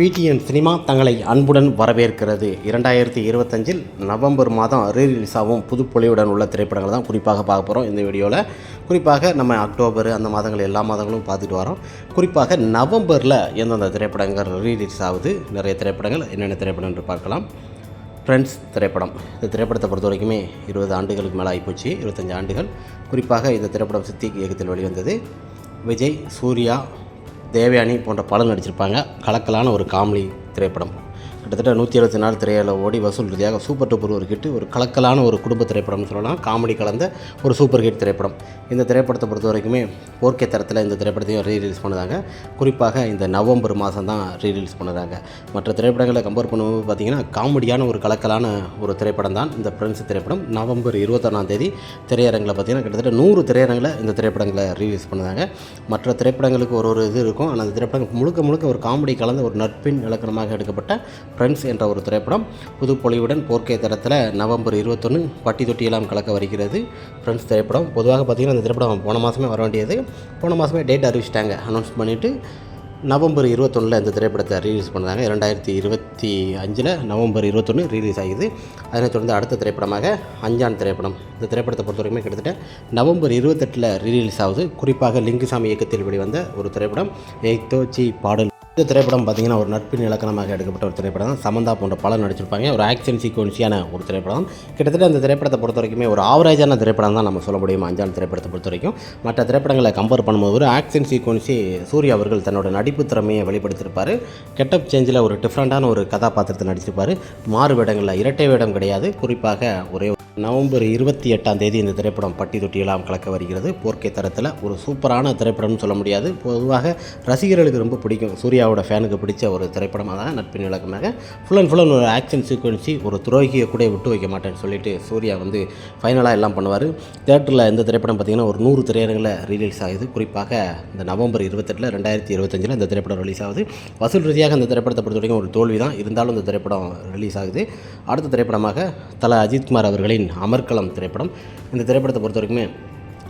PTN cinema தங்களை அன்புடன் வரவேற்கிறது. இரண்டாயிரத்தி இருபத்தஞ்சில் நவம்பர் மாதம் ரீரிலீஸ் ஆகும் புதுப்பொலியுடன் உள்ள திரைப்படங்கள் தான் குறிப்பாக பார்க்க போகிறோம் இந்த வீடியோவில் குறிப்பாக நம்ம அக்டோபர் அந்த மாதங்கள் எல்லா மாதங்களும் பார்த்துட்டு வரோம். குறிப்பாக நவம்பரில் எந்தெந்த திரைப்படங்கள் ரீரிலீஸ் ஆகுது நிறைய திரைப்படங்கள் என்னென்ன திரைப்படம் என்று பார்க்கலாம். ஃப்ரெண்ட்ஸ் திரைப்படம். இந்த திரைப்படத்தை பொறுத்த வரைக்குமே இருபது ஆண்டுகளுக்கு மேலே ஆகிப்போச்சு இருபத்தஞ்சி ஆண்டுகள். குறிப்பாக இந்த திரைப்படம் சித்திக் இயக்கத்தில் வெளிவந்தது. விஜய் சூர்யா தேவயானி போன்ற படம் நடிச்சிருப்பாங்க. கலக்கலான ஒரு காமெடி திரைப்படம். கிட்டத்தட்ட நூற்றி எழுபத்தி நாலு திரையில் ஓடி வசூல் ரீதியாக சூப்பர் டூப்பர் ஒரு ஹிட் ஒரு கலக்கலான ஒரு குடும்ப திரைப்படம்னு சொல்லலாம். காமெடி கலந்த ஒரு சூப்பர் ஹிட் திரைப்படம். இந்த திரைப்படத்தை பொறுத்த வரைக்குமே போர்க்கே தரத்தில் இந்த திரைப்படத்தையும் ரீரிலீஸ் பண்ணுறாங்க குறிப்பாக இந்த நவம்பர் மாதம் தான் ரீரிலீஸ் பண்ணுறாங்க மற்ற திரைப்படங்களை கம்பேர் பண்ணும்போது பார்த்திங்கன்னா காமெடியான ஒரு கலக்கலான ஒரு திரைப்படம் தான் இந்த ஃப்ரெண்ட்ஸ் திரைப்படம். நவம்பர் இருபத்தொன்னாம் தேதி திரையரங்கில் பார்த்திங்கன்னா கிட்டத்தட்ட நூறு திரையரங்கில் இந்த திரைப்படங்களை ரீலீஸ் பண்ணுறாங்க மற்ற திரைப்படங்களுக்கு ஒரு ஒரு இது இருக்கும். ஆனால் அந்த திரைப்படங்கள் முழுக்க முழுக்க ஒரு காமெடி கலந்த ஒரு நட்பின் இலக்கணமாக எடுக்கப்பட்ட ஃப்ரெண்ட்ஸ் என்ற ஒரு திரைப்படம் புதுப்பொழிவுடன் போர்க்கை தரத்தில் நவம்பர் இருபத்தொன்று பட்டி தொட்டியெல்லாம் கலக்க வருகிறது. ஃப்ரெண்ட்ஸ் திரைப்படம். பொதுவாக பார்த்திங்கன்னா அந்த திரைப்படம் போன மாதமே வர வேண்டியது. போன மாதமே டேட் அறிவிச்சிட்டாங்க. அனௌன்ஸ் பண்ணிவிட்டு நவம்பர் இருபத்தொன்னில் இந்த திரைப்படத்தை ரிலீஸ் பண்ணாங்க இரண்டாயிரத்தி இருபத்தி அஞ்சில் நவம்பர் இருபத்தொன்று ரிலீஸ் ஆகிது. அதனைத் தொடர்ந்து அடுத்த திரைப்படமாக அஞ்சான் திரைப்படம். இந்த திரைப்படத்தை பொறுத்த வரைக்கும் கிட்டத்தட்ட நவம்பர் இருபத்தெட்டில் ரிலீஸ் ஆகுது. குறிப்பாக லிங்குசாமி இயக்கத்தில் வெளிவந்த ஒரு திரைப்படம். எய்தோச்சி பாடல். இந்த திரைப்படம் பார்த்திங்கன்னா ஒரு நட்பின் இலக்கணமாக எடுக்கப்பட்ட ஒரு திரைப்படம். தான் சமந்தா போன்ற பலர் நடிச்சிருப்பாங்க. ஒரு ஆக்ஷன் சீக்வன்ஸியான ஒரு திரைப்படம். கிட்டத்தட்ட அந்த திரைப்படத்தை பொறுத்த வரைக்குமே ஒரு ஆவரேஜான திரைப்படம் தான் நம்ம சொல்ல முடியும் அஞ்சாம் திரைப்படத்தை பொறுத்த வரைக்கும். மற்ற திரைப்படங்களை கம்பேர் பண்ணும்போது ஒரு ஆக்ஷன் சீக்வன்ஸி சூர்யா அவர்கள் தன்னோட நடிப்பு திறமையை வெளிப்படுத்தியிருப்பார். கெட்டப் சேஞ்சில் ஒரு டிஃப்ரெண்ட்டான ஒரு கதாபாத்திரத்தை நடிச்சிருப்பார். மாறு வேடங்களில் இரட்டை வேடம் கிடையாது. குறிப்பாக ஒரே நவம்பர் இருபத்தி எட்டாம் தேதி இந்த திரைப்படம் பட்டி தொட்டியெல்லாம் கலக்க வருகிறது. போர்க்கை தரத்தில் ஒரு சூப்பரான திரைப்படம்னு சொல்ல முடியாது. பொதுவாக ரசிகர்களுக்கு ரொம்ப பிடிக்கும். சூர்யாவோட ஃபேனுக்கு பிடிச்ச ஒரு திரைப்படமாக தான் நட்பின் விளக்கமாக. ஃபுல் அண்ட் ஃபுல் ஒரு ஆக்ஷன் சீக்வன்சி ஒரு துரோகியை கூட விட்டு வைக்க மாட்டேன்னு சொல்லிட்டு சூர்யா வந்து ஃபைனலாக எல்லாம் பண்ணுவார். தேட்டரில் இந்த திரைப்படம் பார்த்திங்கன்னா ஒரு நூறு திரையரங்கில் ரிலீஸ் ஆகுது. குறிப்பாக இந்த நவம்பர் இருபத்தெட்டில் ரெண்டாயிரத்தி இருபத்தஞ்சில் இந்த திரைப்படம் ரிலீஸ் ஆகுது. வசூல் ரீதியாக இந்த திரைப்படத்தை பொறுத்த வரைக்கும் ஒரு தோல்வி தான் இருந்தாலும் இந்த திரைப்படம் ரிலீஸ் ஆகுது. அடுத்த திரைப்படமாக தலை அஜித்குமார் அவர்களின் அமர்கலம் திரைப்படம். இந்த திரைப்படத்தை பொறுத்த வரைக்குமே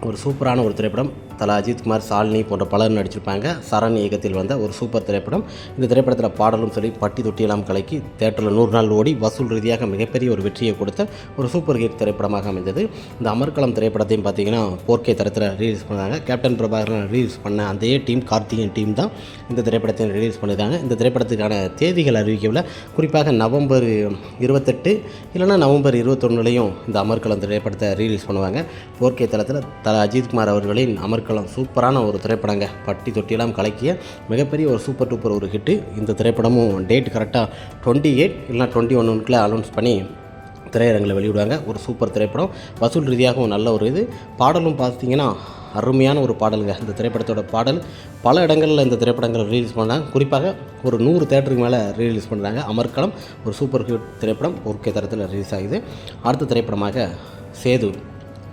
ஒரு சூப்பரான ஒரு திரைப்படம். தலா அஜித்குமார் சாலினி போன்ற பலரும் நடிச்சிருப்பாங்க. சரண் இயக்கத்தில் வந்த ஒரு சூப்பர் திரைப்படம். இந்த திரைப்படத்தில் பாடலும் சரி பட்டி தொட்டியெல்லாம் கலக்கி தேட்டரில் நூறு நாள் ஓடி வசூல் ரீதியாக மிகப்பெரிய ஒரு வெற்றியை கொடுத்த ஒரு சூப்பர் ஹிட் திரைப்படமாக அமைந்தது. இந்த அமர்கலம் திரைப்படத்தையும் பார்த்தீங்கன்னா போர்க்கே தரத்தில் ரிலீஸ் பண்ணாங்க. கேப்டன் பிரபாகரன் ரிலீஸ் பண்ண அதே டீம் கார்த்திகன் டீம் தான் இந்த திரைப்படத்தை ரிலீஸ் பண்ணியிருக்காங்க. இந்த திரைப்படத்துக்கான தேதிகள் அறிவிக்கவில்லை. குறிப்பாக நவம்பர் இருபத்தெட்டு இல்லைனா நவம்பர் இருபத்தொன்னுலையும் இந்த அமர்கலம் திரைப்படத்தை ரிலீஸ் பண்ணுவாங்க. போர்க்கே தளத்தில் தல அஜித்குமார் அவர்களின் அமர்க்களம் சூப்பரான ஒரு திரைப்படங்க. பட்டி தொட்டியெல்லாம் கலக்கிய மிகப்பெரிய ஒரு சூப்பர் டூப்பர் ஒரு ஹிட்டு. இந்த திரைப்படமும் டேட் கரெக்டாக டுவெண்ட்டி எயிட் இல்லைனா டுவெண்ட்டி ஒன்றுக்குள்ளே அனௌன்ஸ் பண்ணி திரையரங்கில் வெளியிடுவாங்க. ஒரு சூப்பர் திரைப்படம். வசூல் ரீதியாகவும் நல்ல ஒரு இது. பாடலும் பார்த்தீங்கன்னா அருமையான ஒரு பாடலுங்க. இந்த திரைப்படத்தோட பாடல். பல இடங்களில் இந்த திரைப்படங்கள் ரிலீஸ் பண்ணாங்க. குறிப்பாக ஒரு நூறு தேட்டருக்கு மேலே ரிலீஸ் பண்ணுறாங்க அமர்க்களம் ஒரு சூப்பர் ஹிட் திரைப்படம். ஒர்க்கே தரத்தில் ரிலீஸ் ஆகுது. அடுத்த திரைப்படமாக சேது.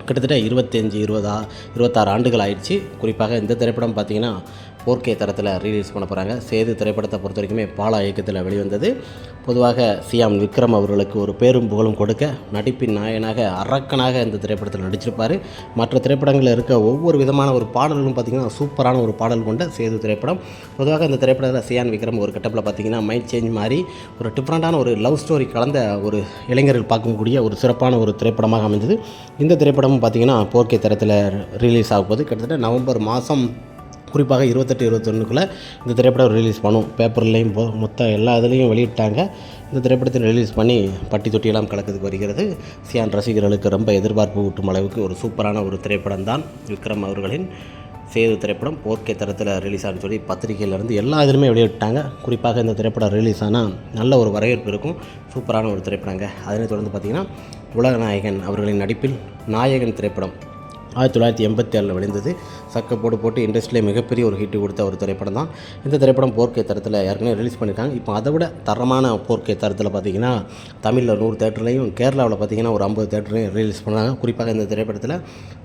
கிட்டத்தட்ட இருபத்தஞ்சி இருபதா இருபத்தாறு ஆண்டுகள் ஆயிடுச்சு. குறிப்பாக இந்த திரைப்படம் பார்த்திங்கன்னா போர்க்கே தரத்தில் ரிலீஸ் பண்ண போகிறாங்க சேது திரைப்படத்தை பொறுத்த வரைக்குமே பாலா இயக்கத்தில் வெளிவந்தது. பொதுவாக சியாம் விக்ரம் அவர்களுக்கு ஒரு பேரும் புகழும் கொடுக்க நடிப்பின் நாயனாக அரக்கனாக இந்த திரைப்படத்தில் நடிச்சிருப்பார். மற்ற திரைப்படங்களில் இருக்க ஒவ்வொரு விதமான ஒரு பாடல்களும் பார்த்திங்கன்னா சூப்பரான ஒரு பாடல் கொண்ட சேது திரைப்படம். பொதுவாக இந்த திரைப்படத்தில் சியான் விக்ரம் ஒரு கட்டப்பில் பார்த்திங்கன்னா மைண்ட் சேஞ்ச் மாதிரி ஒரு டிஃப்ரெண்ட்டான ஒரு லவ் ஸ்டோரி கலந்த ஒரு இளைஞர்கள் பார்க்கக்கூடிய ஒரு சிறப்பான ஒரு திரைப்படமாக அமைந்தது. இந்த திரைப்படமும் பார்த்திங்கன்னா போர்க்கே தரத்தில் ரிலீஸ் ஆகும் போது கிட்டத்தட்ட நவம்பர் மாதம் குறிப்பாக இருபத்தெட்டு இருபத்தொன்னுக்குள்ளே இந்த திரைப்படம் ரிலீஸ் பண்ணும். பேப்பர்லேயும் போ மொத்த எல்லா இதுலேயும் வெளியிட்டாங்க. இந்த திரைப்படத்தை ரிலீஸ் பண்ணி பட்டி தொட்டியெல்லாம் கலக்கிறதுக்கு வருகிறது. சியான் ரசிகர்களுக்கு ரொம்ப எதிர்பார்ப்பு ஊட்டும் அளவுக்கு ஒரு சூப்பரான ஒரு திரைப்படம் தான் விக்ரம் அவர்களின் சேது திரைப்படம். போர்க்கை தரத்தில் ரிலீஸ் ஆகுன்னு சொல்லி பத்திரிகையிலேருந்து எல்லா இதுலையுமே வெளியிட்டாங்க. குறிப்பாக இந்த திரைப்படம் ரிலீஸ் ஆனால் நல்ல ஒரு வரவேற்பு இருக்கும். சூப்பரான ஒரு திரைப்படங்க. அதனைத் தொடர்ந்து பார்த்திங்கன்னா உலகநாயகன் அவர்களின் நடிப்பில் நாயகன் திரைப்படம். ஆயிரத்தி தொள்ளாயிரத்தி எண்பத்தி ஏழில் விழுந்தது சக்க போட்டு போட்டு இண்டஸ்ட்ரியிலே மிகப்பெரிய ஒரு ஹிட் கொடுத்த ஒரு திரைப்படம் தான். இந்த திரைப்படம் போர்க்கை தரத்தில் ஏற்கனவே ரிலீஸ் பண்ணியிருக்காங்க இப்போ அதை விட தரமான போர்க்கை தரத்தில் பார்த்திங்கன்னா தமிழில் நூறு தேட்டர்லையும் கேரளாவில் பார்த்திங்கன்னா ஒரு ஐம்பது தேட்டரையும் ரிலீஸ் பண்ணாங்க. குறிப்பாக இந்த திரைப்படத்தில்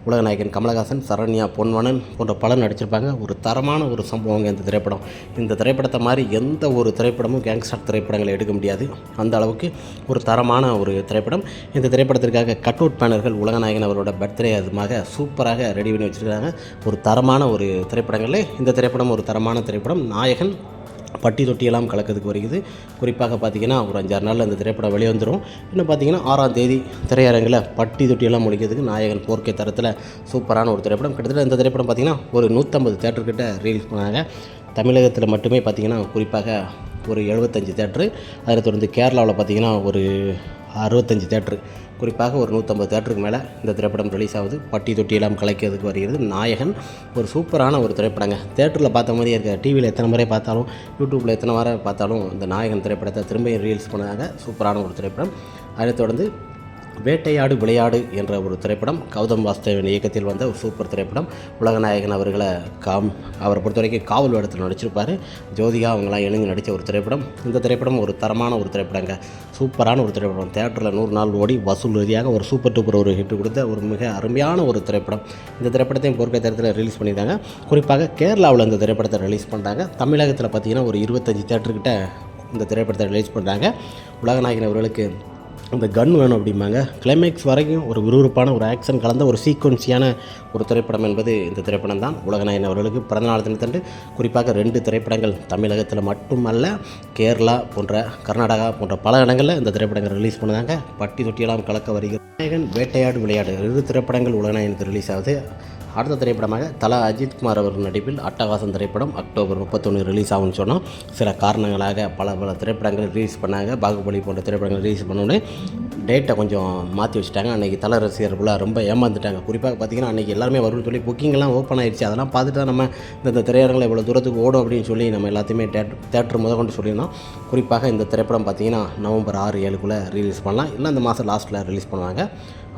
உலகநாயகன் கமலஹாசன் சரண்யா பொன்வனன் போன்ற பலர் நடிச்சிருப்பாங்க. ஒரு தரமான ஒரு சம்பவங்க இந்த திரைப்படம். இந்த திரைப்படத்தை மாதிரி எந்த ஒரு திரைப்படமும் கேங்ஸ்டர் திரைப்படங்களை எடுக்க முடியாது. அந்த அளவுக்கு ஒரு தரமான ஒரு திரைப்படம். இந்த திரைப்படத்திற்காக கட் அவுட் பேனர்கள் உலகநாயகன் அவரோட பர்த்டே அதுமாக சூப்பராக ரெடி பண்ணி வச்சுருக்காங்க. ஒரு தரமான ஒரு திரைப்படங்களே. இந்த திரைப்படம் ஒரு தரமான திரைப்படம். நாயகன் பட்டி தொட்டியெல்லாம் கலக்கிறதுக்கு வருகிறது. குறிப்பாக பார்த்தீங்கன்னா ஒரு அஞ்சாறு நாளில் அந்த திரைப்படம் வெளியே வந்துடும் இன்னும் பார்த்தீங்கன்னா ஆறாம் தேதி திரையரங்கில் பட்டி தொட்டியெல்லாம் முடிக்கிறதுக்கு நாயகன் போர்க்கை தரத்தில் சூப்பரான ஒரு திரைப்படம். கிட்டத்தட்ட இந்த திரைப்படம் பார்த்தீங்கன்னா ஒரு நூற்றம்பது தேட்டர்கிட்ட ரிலீஸ் பண்ணாங்க. தமிழகத்தில் மட்டுமே பார்த்திங்கன்னா குறிப்பாக ஒரு எழுபத்தஞ்சு தேட்ரு அதில் தொடர்ந்து கேரளாவில் பார்த்திங்கன்னா ஒரு அறுபத்தஞ்சு தேட்ரு குறிப்பாக ஒரு நூற்றம்பது தேட்டருக்கு மேலே இந்த திரைப்படம் ரிலீஸ் ஆகுது. பட்டி தொட்டியெல்லாம் கலைக்கிறதுக்கு வருகிறது. நாயகன் ஒரு சூப்பரான ஒரு திரைப்படங்க. தேட்டரில் பார்த்த மாதிரியே இருக்க டிவியில் எத்தனை முறை பார்த்தாலும் யூடியூப்பில் எத்தனை வாரம் பார்த்தாலும் இந்த நாயகன் திரைப்படத்தை திரும்ப ரீல்ஸ் பண்ணாங்க சூப்பரான ஒரு திரைப்படம். அதைத் தொடர்ந்து வேட்டையாடு விளையாடு என்ற ஒரு திரைப்படம் கௌதம் வாஸ்தவன் இயக்கத்தில் வந்த ஒரு சூப்பர் திரைப்படம். உலகநாயகன் அவர்களை காம் அவரை பொறுத்த வரைக்கும் காவல் வேடத்தில் நடிச்சிருப்பார். ஜோதிகா அவங்களாம் இணைந்து நடித்த ஒரு திரைப்படம். இந்த திரைப்படம் ஒரு தரமான ஒரு திரைப்படங்க. சூப்பரான ஒரு திரைப்படம். தேட்டரில் நூறு நாள் ஓடி வசூல் ரீதியாக ஒரு சூப்பர் டூப்பர் ஒரு ஹிட் கொடுத்த ஒரு மிக அருமையான ஒரு திரைப்படம். இந்த திரைப்படத்தையும் பொறுக்க தேட்டத்தில் ரிலீஸ் பண்ணியிருந்தாங்க. குறிப்பாக கேரளாவில் இந்த திரைப்படத்தை ரிலீஸ் பண்ணுறாங்க தமிழகத்தில் பார்த்தீங்கன்னா ஒரு இருபத்தஞ்சி தேட்டர்கிட்ட இந்த திரைப்படத்தை ரிலீஸ் பண்ணுறாங்க உலகநாயகன் அவர்களுக்கு அந்த கன் வேணும் அப்படிம்பாங்க. கிளைமேக்ஸ் வரைக்கும் ஒரு விறுவிறுப்பான ஒரு ஆக்ஷன் கலந்த ஒரு சீக்வன்ஸியான ஒரு திரைப்படம் என்பது இந்த திரைப்படம் தான் உலகநாயன் அவர்களுக்கு பிறந்தநாள் தினத்தன்று குறிப்பாக ரெண்டு திரைப்படங்கள் தமிழகத்தில் மட்டுமல்ல கேரளா போன்ற கர்நாடகா போன்ற பல இடங்களில் இந்த திரைப்படங்கள் ரிலீஸ் பண்ணாங்க பட்டி தொட்டியெல்லாம் கலக்க வருகிறது நாயகன் வேட்டையாடு விளையாடு. இரு திரைப்படங்கள் உலகநாயகனுக்கு ரிலீஸ் ஆகுது. அடுத்த திரைப்படமாக தலா அஜித்குமார் அவர் நடிப்பில் அட்டகாசம் திரைப்படம் அக்டோபர் முப்பத்தொன்று ரிலீஸ் ஆகும்னு சொன்னால் சில காரணங்களாக பல பல திரைப்படங்கள் ரிலீஸ் பண்ணாங்க. பாகுபலி போன்ற திரைப்படங்கள் ரிலீஸ் பண்ணோன்னே டேட்டை கொஞ்சம் மாற்றி வச்சுட்டாங்க. அன்றைக்கி தல ரசிகர்களாக ரொம்ப ஏமாந்துட்டாங்க. குறிப்பாக பார்த்தீங்கன்னா அன்றைக்கி எல்லாருமே வரும்னு சொல்லி புக்கிங்லாம் ஓப்பன் ஆயிடுச்சு. அதெல்லாம் பார்த்துட்டு தான் நம்ம இந்த திரையரங்கில் இவ்வளோ தூரத்துக்கு ஓடும் அப்படின்னு சொல்லி நம்ம எல்லாத்தையுமே தேட் தேட்டர் முத கொண்டு சொல்லியிருந்தோம். குறிப்பாக இந்த திரைப்படம் பார்த்தீங்கன்னா நவம்பர் ஆறு ஏழுக்குள்ளே ரிலீஸ் பண்ணலாம். இல்லை இந்த மாதம் லாஸ்ட்டில் ரிலீஸ் பண்ணுவாங்க.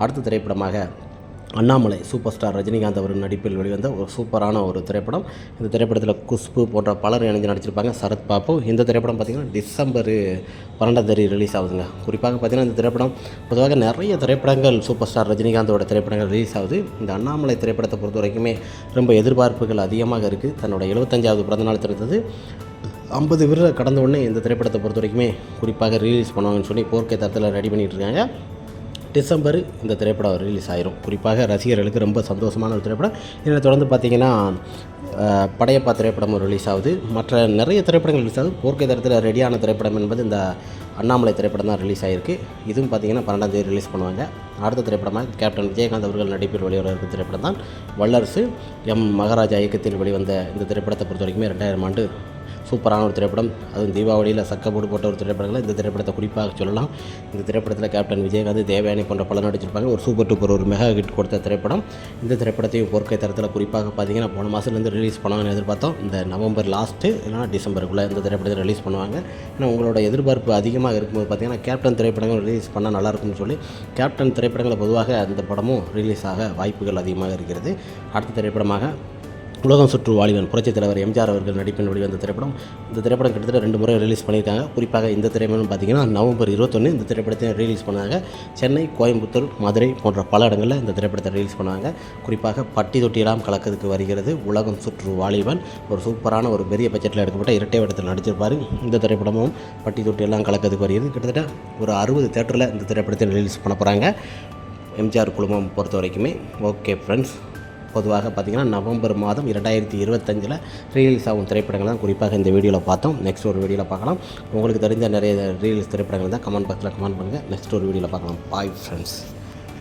அடுத்த திரைப்படமாக அண்ணாமலை சூப்பர் ஸ்டார் ரஜினிகாந்த் அவர் நடிப்பில் வெளிவந்த ஒரு சூப்பரான ஒரு திரைப்படம். இந்த திரைப்படத்தில் குஷ்பு போன்ற பலர் இணைஞ்சு நடிச்சிருப்பாங்க. சரத் பாபு. இந்த திரைப்படம் பார்த்திங்கன்னா டிசம்பர் பன்னெண்டாம் தேதி ரிலீஸ் ஆகுதுங்க. குறிப்பாக பார்த்திங்கன்னா இந்த திரைப்படம் பொதுவாக நிறைய திரைப்படங்கள் சூப்பர் ஸ்டார் ரஜினிகாந்தோட திரைப்படங்கள் ரிலீஸ் ஆகுது. இந்த அண்ணாமலை திரைப்படத்தை பொறுத்த வரைக்குமே ரொம்ப எதிர்பார்ப்புகள் அதிகமாக இருக்குது தன்னோட எழுபத்தஞ்சாவது பிறந்தநாள் திறந்தது. ஐம்பது விருதை கடந்த உடனே இந்த திரைப்படத்தை பொறுத்த வரைக்குமே குறிப்பாக ரிலீஸ் பண்ணுவாங்கன்னு சொல்லி போர்க்கை தரத்தில் ரெடி பண்ணிகிட்டு இருக்காங்க. டிசம்பர் இந்த திரைப்படம் ரிலீஸ் ஆயிரும். குறிப்பாக ரசிகர்களுக்கு ரொம்ப சந்தோஷமான ஒரு திரைப்படம். இதில் தொடர்ந்து பார்த்தீங்கன்னா படையப்பா திரைப்படம் ரிலீஸ் ஆகுது. மற்ற நிறைய திரைப்படங்கள் ரிலீஸ் ஆகுது. போர்க்கை தரத்தில் ரெடியான திரைப்படம் என்பது இந்த அண்ணாமலை திரைப்படம் தான் ரிலீஸ் ஆகிருக்கு இதுவும் பார்த்தீங்கன்னா பன்னெண்டாம் தேதி ரிலீஸ் பண்ணுவாங்க. அடுத்த திரைப்படமாக கேப்டன் விஜயகாந்த் அவர்கள் நடிப்பில் வெளிவர இருக்கிற திரைப்படம் தான். வல்லரசு எம். மகாராஜா இயக்கத்தில் வெளிவந்த இந்த திரைப்படத்தை பொறுத்த வரைக்குமே ரெண்டாயிரம் ஆண்டு சூப்பரான ஒரு திரைப்படம். அதுவும் தீபாவளியில் சக்கப்போடு போட்ட ஒரு திரைப்படங்கள் இந்த திரைப்படத்தை குறிப்பாக சொல்லலாம். இந்த திரைப்படத்தில் கேப்டன் விஜயகாந்த் தேவயானி போன்ற பல நடிச்சிருப்பாங்க. ஒரு சூப்பர் டூப்பர் ஒரு மெகா ஹிட் கொடுத்த திரைப்படம். இந்த திரைப்படத்தையும் பொறுக்கை தரத்தில் குறிப்பாக பார்த்தீங்கன்னா போன மாதத்துலேருந்து ரிலீஸ் பண்ணுவாங்கன்னு எதிர்பார்த்தோம். இந்த நவம்பர் லாஸ்ட்டு இல்லைனா டிசம்பருக்குள்ளே இந்த திரைப்படத்தை ரிலீஸ் பண்ணுவாங்க. ஏன்னா உங்களோட எதிர்பார்ப்பு அதிகமாக இருக்கும்போது பார்த்தீங்கன்னா கேப்டன் திரைப்படங்கள் ரிலீஸ் பண்ணால் நல்லா இருக்கும்னு சொல்லி கேப்டன் திரைப்படங்களை பொதுவாக அந்த படமும் ரிலீஸ் ஆக வாய்ப்புகள் அதிகமாக இருக்கிறது. அடுத்த திரைப்படமாக உலகம் சுற்று வாலிபன் புரட்சித் தலைவர் எம்ஜிஆர் அவர்கள் நடிப்பின் வெளிவந்த திரைப்படம். இந்த திரைப்படம் கிட்டத்தட்ட ரெண்டு முறை ரிலீஸ் பண்ணியிருக்காங்க. குறிப்பாக இந்த திரைப்படம் பார்த்தீங்கன்னா நவம்பர் இருபத்தொன்று இந்த திரைப்படத்தை ரிலீஸ் பண்ணாங்க. சென்னை கோயம்புத்தூர் மதுரை போன்ற பல இடங்களில் இந்த திரைப்படத்தை ரிலீஸ் பண்ணாங்க. குறிப்பாக பட்டி தொட்டியெல்லாம் கலக்கிறதுக்கு வருகிறது. உலகம் சுற்று வாலிபன் ஒரு சூப்பரான ஒரு பெரிய பட்ஜெட்டில் எடுக்கப்பட்ட இரட்டை வடத்தில் நடிச்சிருப்பார். இந்த திரைப்படமும் பட்டி தொட்டியெல்லாம் கலக்கிறதுக்கு வருகிறது. கிட்டத்தட்ட ஒரு அறுபது தேட்டரில் இந்த திரைப்படத்தை ரிலீஸ் பண்ண போகிறாங்க எம்ஜிஆர் குழுமம் பொறுத்த வரைக்குமே ஓகே ஃப்ரெண்ட்ஸ் பொதுவாக பார்த்திங்கன்னா நவம்பர் மாதம் இரண்டாயிரத்தி இருபத்தஞ்சில் ரீல்ஸ் ஆகும் திரைப்படங்கள் தான் குறிப்பாக இந்த வீடியோவில் பார்த்தோம். நெக்ஸ்ட் ஒரு வீடியோவில் பார்க்கலாம். உங்களுக்கு தெரிஞ்ச நிறைய ரீல்ஸ் திரைப்படங்கள் தான் கமெண்ட் பாக்ஸில் கமெண்ட் பண்ணுங்கள் நெக்ஸ்ட் ஒரு வீடியோவில் பார்க்கலாம். Bye friends